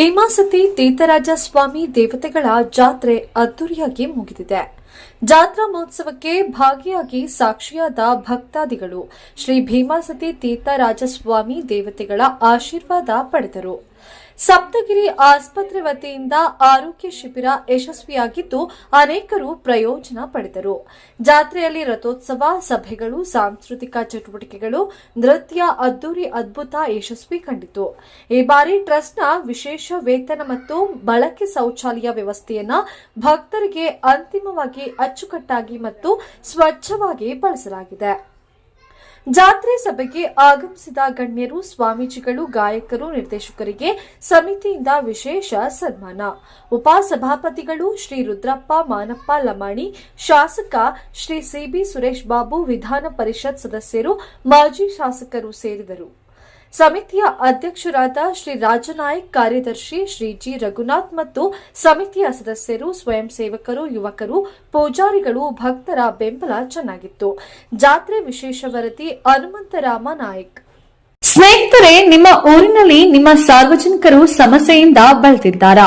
ಭೀಮಾಸತಿ ತೀರ್ಥರಾಜ ಸ್ವಾಮಿ ದೇವತೆಗಳ ಜಾತ್ರೆ ಅದ್ದೂರಿಯಾಗಿ ಮುಗಿದಿದೆ. ಜಾತ್ರಾ ಮಹೋತ್ಸವಕ್ಕೆ ಭಾಗಿಯಾಗಿ ಸಾಕ್ಷಿಯಾದ ಭಕ್ತಾದಿಗಳು ಶ್ರೀ ಭೀಮಾಸತಿ ತೀರ್ಥರಾಜಸ್ವಾಮಿ ದೇವತೆಗಳ ಆಶೀರ್ವಾದ ಪಡೆದರು. ಸಪ್ತಗಿರಿ ಆಸ್ಪತ್ರೆ ವತಿಯಿಂದ ಆರೋಗ್ಯ ಶಿಬಿರ ಯಶಸ್ವಿಯಾಗಿದ್ದು ಅನೇಕರು ಪ್ರಯೋಜನ ಪಡೆದರು. ಜಾತ್ರೆಯಲ್ಲಿ ರಥೋತ್ಸವ, ಸಭೆಗಳು, ಸಾಂಸ್ಕೃತಿಕ ಚಟುವಟಿಕೆಗಳು, ನೃತ್ಯ ಅದ್ದೂರಿ ಅದ್ಭುತ ಯಶಸ್ವಿ ಕಂಡಿತು. ಈ ಬಾರಿ ಟ್ರಸ್ಟ್ನ ವಿಶೇಷ ವೇತನ ಮತ್ತು ಬಳಕೆ ಶೌಚಾಲಯ ವ್ಯವಸ್ಥೆಯನ್ನ ಭಕ್ತರಿಗೆ ಅಂತಿಮವಾಗಿ ಅಚ್ಚುಕಟ್ಟಾಗಿ ಮತ್ತು ಸ್ವಚ್ಛವಾಗಿ ಬಳಸಲಾಗಿದೆ. ಜಾತ್ರೆ ಸಭೆಗೆ ಆಗಮಿಸಿದ ಗಣ್ಯರು, ಸ್ವಾಮೀಜಿಗಳು, ಗಾಯಕರು, ನಿರ್ದೇಶಕರಿಗೆ ಸಮಿತಿಯಿಂದ ವಿಶೇಷ ಸನ್ಮಾನ. ಉಪಸಭಾಪತಿಗಳು ಶ್ರೀ ರುದ್ರಪ್ಪ, ಮಾನಪ್ಪ, ಲಮಾಣಿ, ಶಾಸಕ ಶ್ರೀ ಸಿಬಿ ಸುರೇಶ್ ಬಾಬು, ವಿಧಾನ ಪರಿಷತ್ ಸದಸ್ಯರು, ಮಾಜಿ ಶಾಸಕರು ಸೇರಿದರು. ಸಮಿತಿಯ ಅಧ್ಯಕ್ಷರಾದ ಶ್ರೀ ರಾಜನಾಯಕ್, ಕಾರ್ಯದರ್ಶಿ ಶ್ರೀ ಜಿ. ರಘುನಾಥ್ ಮತ್ತು ಸಮಿತಿಯ ಸದಸ್ಯರು, ಸ್ವಯಂ ಸೇವಕರು, ಯುವಕರು, ಪೂಜಾರಿಗಳು, ಭಕ್ತರ ಬೆಂಬಲ ಚೆನ್ನಾಗಿತ್ತು. ಜಾತ್ರೆ ವಿಶೇಷ ವರದಿ ಹನುಮಂತರಾಮ ನಾಯಕ್. ಸ್ನೇಹಿತರೆ, ನಿಮ್ಮ ಊರಿನಲ್ಲಿ ನಿಮ್ಮ ಸಾರ್ವಜನಿಕರು ಸಮಸ್ಯೆಯಿಂದ ಬಳಲ್ತಿದ್ದಾರಾ